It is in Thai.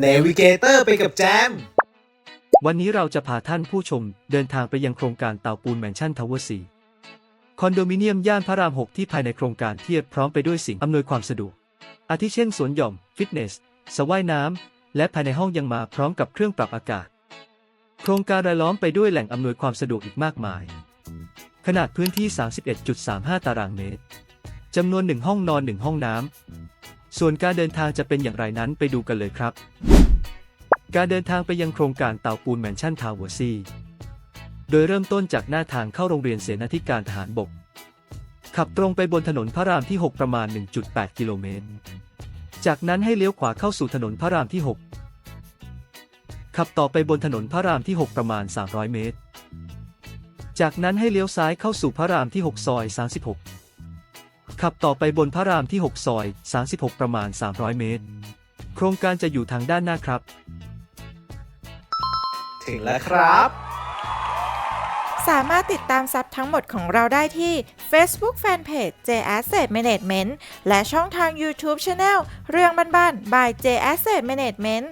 เนวิเกเตอร์ไปกับแจม วันนี้เราจะพาท่านผู้ชมเดินทางไปยังโครงการเตาปูนแมนชั่นทาวเวอร์ซีคอนโดมิเนียมย่านพระราม 6 ที่ภายในโครงการเทียบพร้อมไปด้วยสิ่งอำนวยความสะดวก อาทิเช่นสวนหย่อม ฟิตเนสสระว่ายน้ำ และภายในห้องยังมาพร้อมกับเครื่องปรับอากาศ โครงการรายล้อมไปด้วยแหล่งอำนวยความสะดวกอีกมากมาย ขนาดพื้นที่ 31.35 ตารางเมตรจำนวนหนึ่งห้องนอนหนึ่งห้องน้ำ ส่วนการเดินทางจะเป็นอย่างไรนั้นไปดูกันเลยครับ การเดินทางไปยังโครงการเต่าปูนแมนชั่นทาวเวอร์ซีโดยเริ่มต้นจากหน้าทางเข้าโรงเรียนเสนาธิการทหารบก ขับตรงไปบนถนนพระรามที่ 6 ประมาณ 1.8 กิโลเมตร จากนั้นให้เลี้ยวขวาเข้าสู่ถนนพระรามที่ 6 ขับต่อไปบนถนนพระรามที่ 6 ประมาณ 300 เมตร จากนั้นให้เลี้ยวซ้ายเข้าสู่พระรามที่ 6 ซอย 36 ขับต่อไปบนพระรามที่ 6 ซอย 36 ประมาณ 300 เมตร โครงการจะอยู่ทางด้านหน้าครับ ถึงแล้วครับ สามารถติดตามซับทั้งหมดของเราได้ที่ Facebook Fanpage J Asset Management และช่องทาง YouTube Channel เรื่องบ้านๆ by J Asset Management